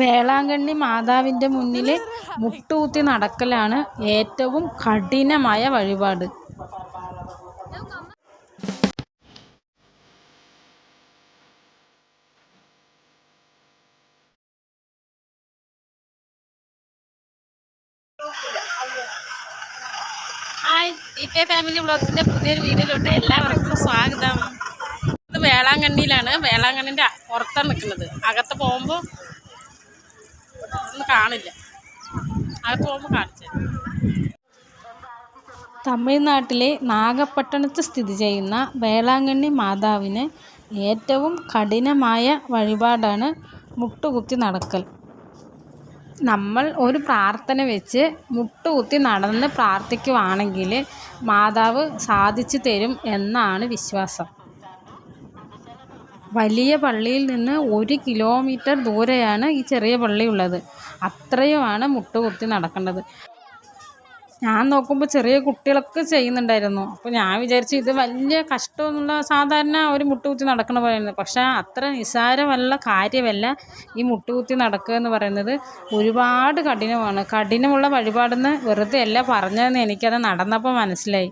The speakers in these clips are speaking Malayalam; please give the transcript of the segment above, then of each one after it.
വേളാങ്കണ്ണി മാതാവിന്റെ മുന്നിൽ മുട്ടുകുത്തി നടക്കലാണ് ഏറ്റവും കഠിനമായ വഴിപാട്. ഇറ്റേ ഫാമിലി ബ്ലോഗ്സിന്റെ പുതിയൊരു വീഡിയോയിലോട്ട് എല്ലാവർക്കും സ്വാഗതം. വേളാങ്കണ്ണിയിലാണ്. വേളാങ്കണ്ണിന്റെ പുറത്താണ് നിൽക്കുന്നത്. അകത്ത് പോകുമ്പോൾ ഒന്നും കാണില്ല. അകത്ത് പോകുമ്പോൾ കാണിച്ചു തമിഴ്നാട്ടിലെ നാഗപട്ടണത്ത് സ്ഥിതി ചെയ്യുന്ന വേളാങ്കണ്ണി മാതാവിന് ഏറ്റവും കഠിനമായ വഴിപാടാണ് മുട്ടുകുത്തി നടക്കൽ. നമ്മൾ ഒരു പ്രാർത്ഥന വെച്ച് മുട്ടുകുത്തി നടന്ന് പ്രാർത്ഥിക്കുവാണെങ്കിൽ മാതാവ് സാധിച്ചു തരും എന്നാണ് വിശ്വാസം. വലിയ പള്ളിയിൽ നിന്ന് ഒരു കിലോമീറ്റർ ദൂരെയാണ് ഈ ചെറിയ പള്ളി ഉള്ളത്. അത്രയുമാണ് മുട്ടുകുത്തി നടക്കേണ്ടത്. ഞാൻ നോക്കുമ്പോൾ ചെറിയ കുട്ടികളൊക്കെ ചെയ്യുന്നുണ്ടായിരുന്നു. അപ്പോൾ ഞാൻ വിചാരിച്ചു ഇത് വലിയ കഷ്ടമൊന്നുള്ള സാധാരണ ഒരു മുട്ടുകുത്തി നടക്കണ പോലെയായിരുന്നു. പക്ഷേ അത്ര നിസ്സാരമല്ല കാര്യമല്ല ഈ മുട്ടുകുത്തി നടക്കുക എന്ന് പറയുന്നത്. ഒരുപാട് കഠിനമാണ്. കഠിനമുള്ള വഴിപാടെന്ന് വെറുതെ അല്ല പറഞ്ഞതെന്ന് എനിക്കത് നടന്നപ്പോൾ മനസ്സിലായി.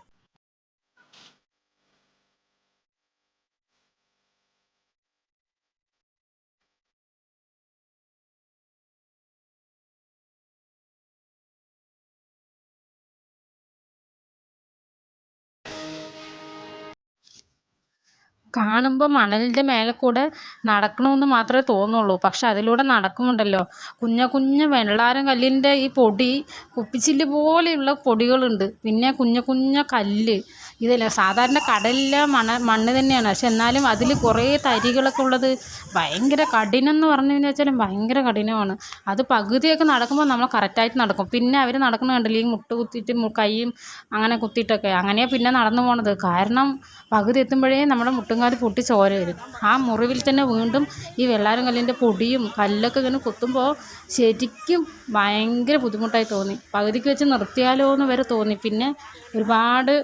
കാണുമ്പോൾ മണലിന്റെ മേലെ കൂടെ നടക്കണമെന്ന് മാത്രമേ തോന്നുള്ളൂ. പക്ഷെ അതിലൂടെ നടക്കുന്നുണ്ടല്ലോ. കുഞ്ഞ കുഞ്ഞ വെള്ളാരം കല്ലിന്റെ ഈ പൊടി കുപ്പിച്ചില്ല് പോലെയുള്ള പൊടികളുണ്ട്. പിന്നെ കുഞ്ഞ കുഞ്ഞ കല്ല്. ഇതല്ല സാധാരണ കടലിലെ മണ മണ്ണ് തന്നെയാണ്. പക്ഷെ എന്നാലും അതിൽ കുറേ തരികളൊക്കെ ഉള്ളത് ഭയങ്കര കഠിനം എന്ന് പറഞ്ഞു വെച്ചാൽ ഭയങ്കര കഠിനമാണ്. അത് പകുതിയൊക്കെ നടക്കുമ്പോൾ നമ്മൾ കറക്റ്റായിട്ട് നടക്കും. പിന്നെ അവർ നടക്കുന്ന കണ്ടില്ലേ ഈ മുട്ട് കുത്തിയിട്ട് കൈയും അങ്ങനെ കുത്തിയിട്ടൊക്കെ. അങ്ങനെയാണ് പിന്നെ നടന്നു പോണത്. കാരണം പകുതി എത്തുമ്പോഴേ നമ്മുടെ മുട്ടുംകാൽ പൊട്ടി ചോര വരും. ആ മുറിവിൽ തന്നെ വീണ്ടും ഈ വെള്ളാരം കല്ലിന്റെ പൊടിയും കല്ലൊക്കെ ഇങ്ങനെ കുത്തുമ്പോൾ ശരിക്കും ഭയങ്കര ബുദ്ധിമുട്ടായി തോന്നി. പകുതിക്ക് വെച്ച് നിർത്തിയാലോ എന്ന് വരെ തോന്നി. പിന്നെ ഒരുപാട്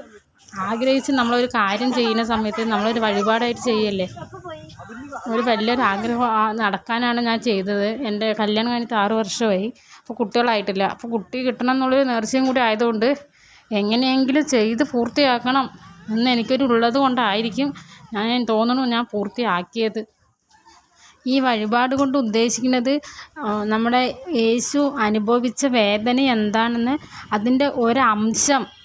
ആഗ്രഹിച്ച് നമ്മളൊരു കാര്യം ചെയ്യുന്ന സമയത്ത് നമ്മളൊരു വഴിപാടായിട്ട് ചെയ്യല്ലേ? ഒരു വലിയൊരു ആഗ്രഹം നടക്കാനാണ് ഞാൻ ചെയ്തത്. എന്റെ കല്യാണം കഴിഞ്ഞിട്ട് ആറ് വർഷമായി. അപ്പോൾ കുട്ടികളായിട്ടില്ല. അപ്പോൾ കുട്ടി കിട്ടണം എന്നുള്ളൊരു നേർച്ചയും കൂടി ആയതുകൊണ്ട് എങ്ങനെയെങ്കിലും ചെയ്ത് പൂർത്തിയാക്കണം എന്ന് എനിക്കൊരു ഉള്ളത് കൊണ്ടായിരിക്കും ഞാൻ തോന്നുന്നു ഞാൻ പൂർത്തിയാക്കിയത്. ഈ വഴിപാട് കൊണ്ട് ഉദ്ദേശിക്കുന്നത് നമ്മുടെ യേശു അനുഭവിച്ച വേദന എന്താണെന്ന് അതിന്റെ ഒരംശം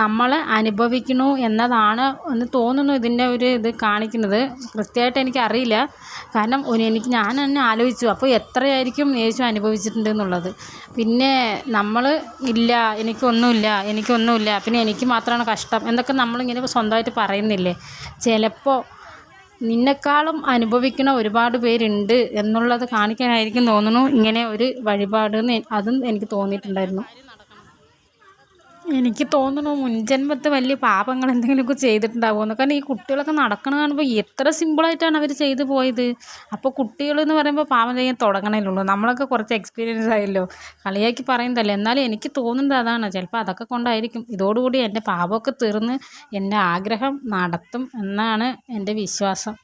നമ്മൾ അനുഭവിക്കുന്നു എന്നതാണ് എന്ന് തോന്നുന്നു ഇതിന്റെ ഒരു ഇത് കാണിക്കുന്നത്. കൃത്യമായിട്ട് എനിക്കറിയില്ല കാരണം എനിക്ക് ഞാൻ തന്നെ ആലോചിച്ചു. അപ്പോൾ എത്രയായിരിക്കും യേശു അനുഭവിച്ചിട്ടുണ്ട് എന്നുള്ളത്. പിന്നെ നമ്മൾ ഇല്ല എനിക്കൊന്നുമില്ല എനിക്കൊന്നുമില്ല പിന്നെ എനിക്ക് മാത്രമാണ് കഷ്ടം എന്നൊക്കെ നമ്മളിങ്ങനെ സ്വന്തമായിട്ട് പറയുന്നില്ലേ? ചിലപ്പോൾ നിന്നെക്കാളും അനുഭവിക്കുന്ന ഒരുപാട് പേരുണ്ട് എന്നുള്ളത് കാണിക്കാനായിരിക്കും തോന്നുന്നു. ഇങ്ങനെ ഒരു വഴിപാട് അതും എനിക്ക് തോന്നിയിട്ടുണ്ടായിരുന്നു. എനിക്ക് തോന്നുന്നു മുൻജന്മത്തെ വലിയ പാപങ്ങൾ എന്തെങ്കിലുമൊക്കെ ചെയ്തിട്ടുണ്ടാവുമെന്ന്. കാരണം ഈ കുട്ടികളൊക്കെ നടക്കണ കാണുമ്പോൾ എത്ര സിമ്പിളായിട്ടാണ് അവർ ചെയ്തു പോയത്. അപ്പോൾ കുട്ടികൾ എന്ന് പറയുമ്പോൾ പാപം ചെയ്യാൻ തുടങ്ങണേലുള്ളൂ. നമ്മളൊക്കെ കുറച്ച് എക്സ്പീരിയൻസ് ആയല്ലോ. കളിയാക്കി പറയുന്നതല്ലേ. എന്നാലും എനിക്ക് തോന്നുന്നത് അതാണ്. ചിലപ്പോൾ അതൊക്കെ കൊണ്ടായിരിക്കും. ഇതോടുകൂടി എന്റെ പാപമൊക്കെ തീർന്ന് എന്റെ ആഗ്രഹം നടത്തും എന്നാണ് എന്റെ വിശ്വാസം.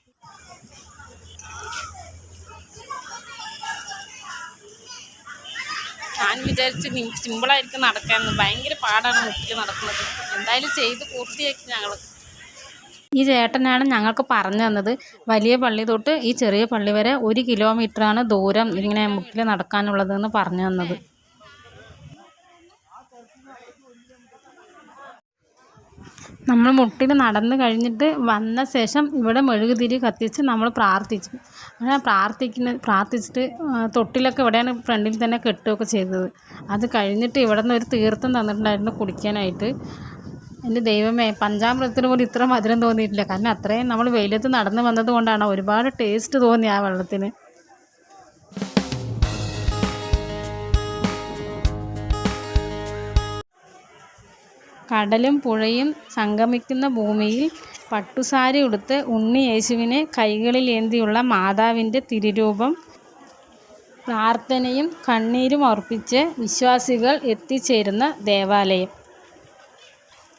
ഞാൻ വിചാരിച്ച് സിമ്പിളായിരിക്കും നടക്കാമെന്ന് ഭയങ്കര പാടാണ് മുട്ടിൽ നടക്കുന്നത്. എന്തായാലും ചെയ്ത് പൂർത്തിയാക്കി ഞങ്ങൾ ഈ ചേട്ടനാണ് ഞങ്ങൾക്ക് പറഞ്ഞു തന്നത്. വലിയ പള്ളി തൊട്ട് ഈ ചെറിയ പള്ളി വരെ ഒരു കിലോമീറ്ററാണ് ദൂരം ഇങ്ങനെ മുട്ടിൽ നടക്കാനുള്ളതെന്ന് പറഞ്ഞു തന്നത്. നമ്മൾ മുട്ടിൽ നടന്ന് കഴിഞ്ഞിട്ട് വന്ന ശേഷം ഇവിടെ മെഴുകുതിരി കത്തിച്ച് നമ്മൾ പ്രാർത്ഥിച്ചു. അങ്ങനെ പ്രാർത്ഥിക്കുന്ന പ്രാർത്ഥിച്ചിട്ട് തൊട്ടിലൊക്കെ ഇവിടെയാണ് ഫ്രണ്ടിൽ തന്നെ കെട്ടുകയൊക്കെ ചെയ്തത്. അത് കഴിഞ്ഞിട്ട് ഇവിടെ നിന്ന് ഒരു തീർത്ഥം തന്നിട്ടുണ്ടായിരുന്നു കുടിക്കാനായിട്ട്. എന്റെ ദൈവമേ പഞ്ചാമൃതത്തിന് പോലും ഇത്ര മധുരം തോന്നിയിട്ടില്ല. കാരണം അത്രയും നമ്മൾ വെയിലത്ത് നടന്ന് വന്നത് കൊണ്ടാണ് ഒരുപാട് ടേസ്റ്റ് തോന്നി ആ വെള്ളത്തിന്. കടലും പുഴയും സംഗമിക്കുന്ന ഭൂമിയിൽ പട്ടുസാരി ഉടുത്ത് ഉണ്ണി യേശുവിനെ കൈകളിലേന്തിയുള്ള മാതാവിന്റെ തിരുരൂപം പ്രാർത്ഥനയും കണ്ണീരും അർപ്പിച്ച് വിശ്വാസികൾ എത്തിച്ചേരുന്ന ദേവാലയം.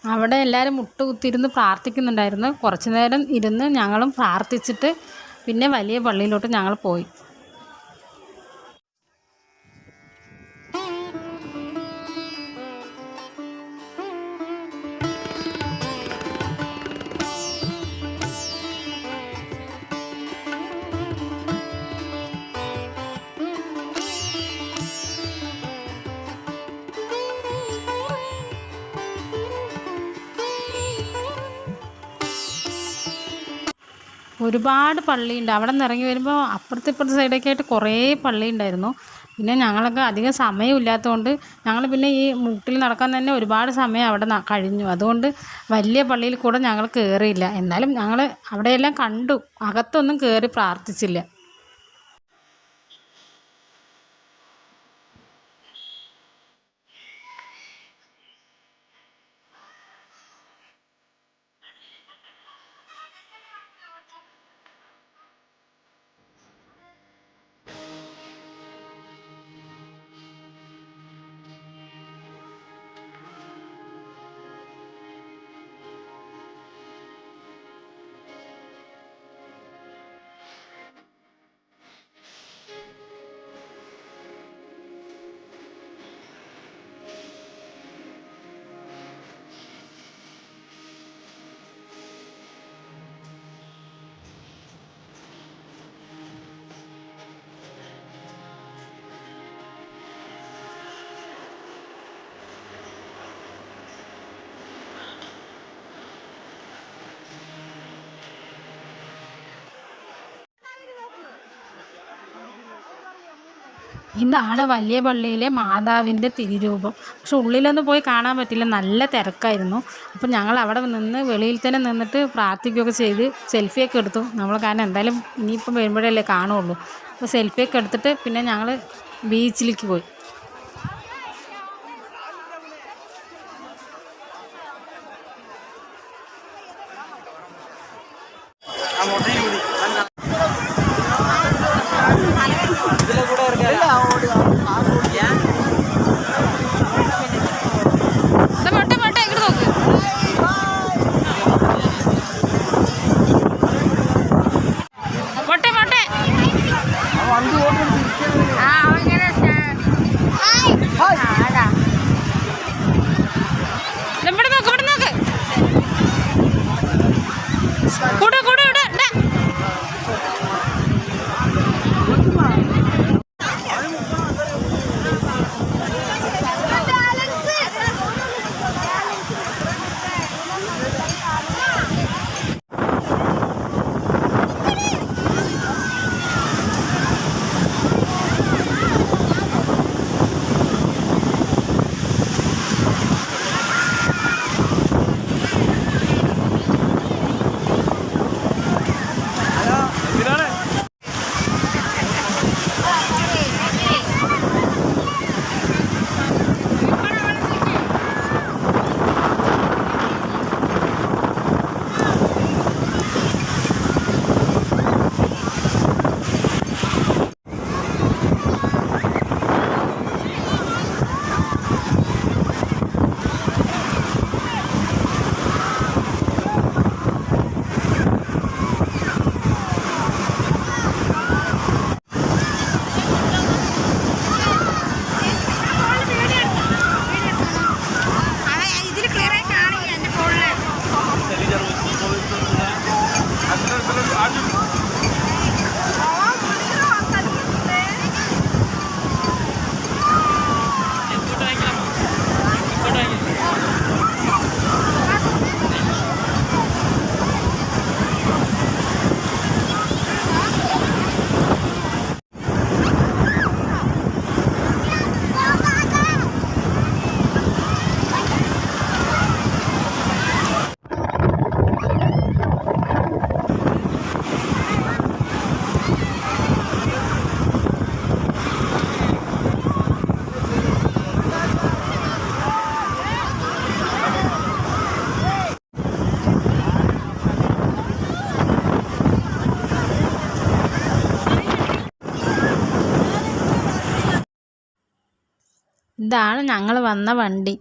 അവിടെ എല്ലാവരും മുട്ടുകുത്തിയിരുന്ന് പ്രാർത്ഥിക്കുന്നുണ്ടായിരുന്നു. കുറച്ചു നേരം ഇരുന്ന് ഞങ്ങളും പ്രാർത്ഥിച്ചിട്ട് പിന്നെ വലിയ പള്ളിയിലോട്ട് ഞങ്ങൾ പോയി. ഒരുപാട് പള്ളിയുണ്ട്. അവിടെ നിന്ന് ഇറങ്ങി വരുമ്പോൾ അപ്പുറത്തെ ഇപ്പുറത്തെ സൈഡൊക്കെ ആയിട്ട് കുറേ പള്ളി ഉണ്ടായിരുന്നു പിന്നെ ഞങ്ങളൊക്കെ അധികം സമയമില്ലാത്തതുകൊണ്ട് ഞങ്ങൾ പിന്നെ ഈ മുട്ടിൽ നടക്കാൻ തന്നെ ഒരുപാട് സമയം അവിടെ കഴിഞ്ഞു. അതുകൊണ്ട് വലിയ പള്ളിയിൽ കൂടെ ഞങ്ങൾ കയറിയില്ല എന്നാലും ഞങ്ങൾ അവിടെയെല്ലാം കണ്ടു. അകത്തൊന്നും കയറി പ്രാർത്ഥിച്ചില്ല. ഇതാണ് വലിയ പള്ളിയിലെ മാതാവിന്റെ തിരുരൂപം. പക്ഷെ ഉള്ളിലൊന്നും പോയി കാണാൻ പറ്റില്ല. നല്ല തിരക്കായിരുന്നു. അപ്പം ഞങ്ങൾ അവിടെ നിന്ന് വെളിയിൽ തന്നെ നിന്നിട്ട് പ്രാർത്ഥിക്കുകയൊക്കെ ചെയ്ത് സെൽഫിയൊക്കെ എടുത്തു. നമ്മൾ കാരണം എന്തായാലും ഇനിയിപ്പം വരുമ്പോഴല്ലേ കാണുള്ളൂ. അപ്പോൾ സെൽഫിയൊക്കെ എടുത്തിട്ട് പിന്നെ ഞങ്ങൾ ബീച്ചിലേക്ക് പോയി. ഇതാണ് ഞങ്ങൾ വന്ന വണ്ടി.